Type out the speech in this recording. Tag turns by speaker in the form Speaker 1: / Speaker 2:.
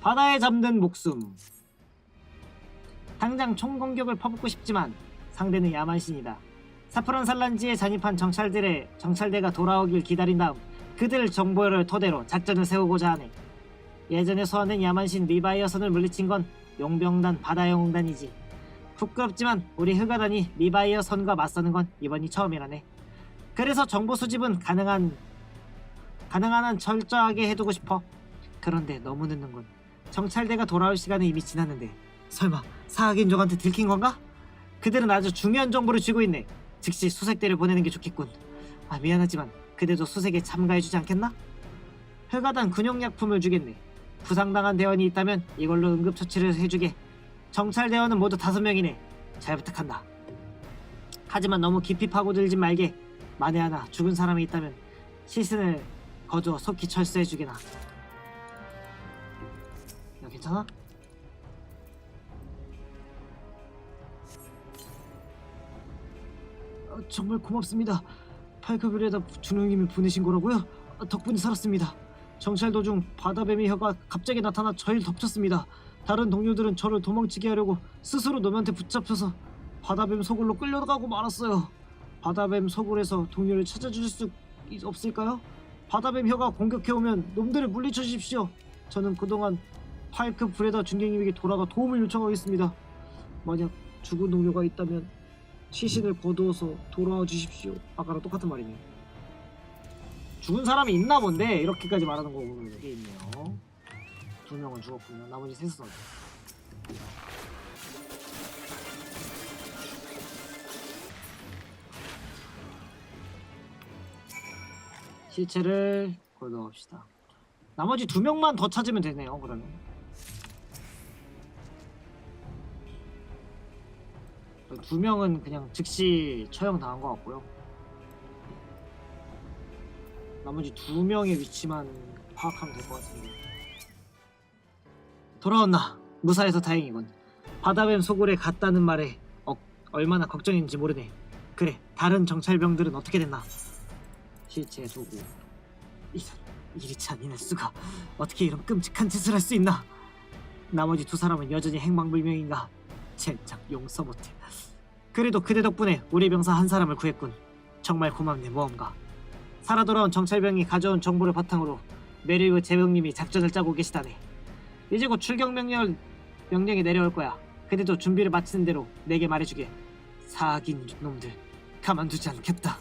Speaker 1: 바다에 잠든 목숨. 당장 총공격을 퍼붓고 싶지만 상대는 야만신이다. 사프란 산란지에 잔입한 정찰들의 정찰대가 돌아오길 기다린 다음 그들 정보를 토대로 작전을 세우고자 하네. 예전에 소환된 야만신 리바이어선을 물리친 건 용병단 바다영웅단이지. 부끄럽지만 우리 흑아단이 리바이어선과 맞서는 건 이번이 처음이라네. 그래서 정보 수집은 가능한 가능한 한 철저하게 해두고 싶어. 그런데 너무 늦는군. 정찰대가 돌아올 시간은 이미 지났는데 설마 사학인족한테 들킨 건가? 그들은 아주 중요한 정보를 쥐고 있네. 즉시 수색대를 보내는 게 좋겠군. 아 미안하지만 그대도 수색에 참가해주지 않겠나? 흑아단 근용약품을 주겠네. 부상당한 대원이 있다면 이걸로 응급처치를 해주게. 정찰 대원은 모두 다섯 명이네. 잘 부탁한다. 하지만 너무 깊이 파고들지 말게. 만에 하나 죽은 사람이 있다면 시신을 거두어 속히 철수해주게나. 야 괜찮아? 어, 정말 고맙습니다. 팔급을에다 준영님이 보내신 거라고요? 어, 덕분에 살았습니다. 정찰 도중 바다뱀의 혀가 갑자기 나타나 저를 덮쳤습니다. 다른 동료들은 저를 도망치게 하려고 스스로 놈한테 붙잡혀서 바다뱀 소굴로 끌려가고 말았어요. 바다뱀 소굴에서 동료를 찾아주실 수 있- 없을까요? 바다뱀 혀가 공격해오면 놈들을 물리쳐 주십시오. 저는 그동안 파이크 브레다 중경님에게 돌아가 도움을 요청하겠습니다. 만약 죽은 동료가 있다면 시신을 거두어서 돌아와 주십시오. 아까랑 똑같은 말이네요. 죽은 사람이 있나 본데 이렇게까지 말하는 거 보면 여기 있네요. 두 명은 죽었군요. 나머지 셋은 어디? 시체를 거둬갑시다. 나머지 두 명만 더 찾으면 되네요. 그러면. 두 명은 그냥 즉시 처형 당한 것 같고요. 나머지 두 명의 위치만 파악하면 될 것 같습니다. 돌아왔나? 무사해서 다행이군. 바다뱀 소굴에 갔다는 말에 어, 얼마나 걱정인지 모르네. 그래, 다른 정찰병들은 어떻게 됐나? 시체 도구. 이런 이리치 아니할 수가. 어떻게 이런 끔찍한 짓을 할 수 있나? 나머지 두 사람은 여전히 행방불명인가? 젠장 용서 못해. 그래도 그대 덕분에 우리 병사 한 사람을 구했군. 정말 고맙네 모험가. 살아 돌아온 정찰병이 가져온 정보를 바탕으로 메리우 제병님이 작전을 짜고 계시다네. 이제 곧 출격 명령 명령이 내려올 거야. 그대도 준비를 마치는 대로 내게 말해주게. 사악인 놈들 가만두지 않겠다.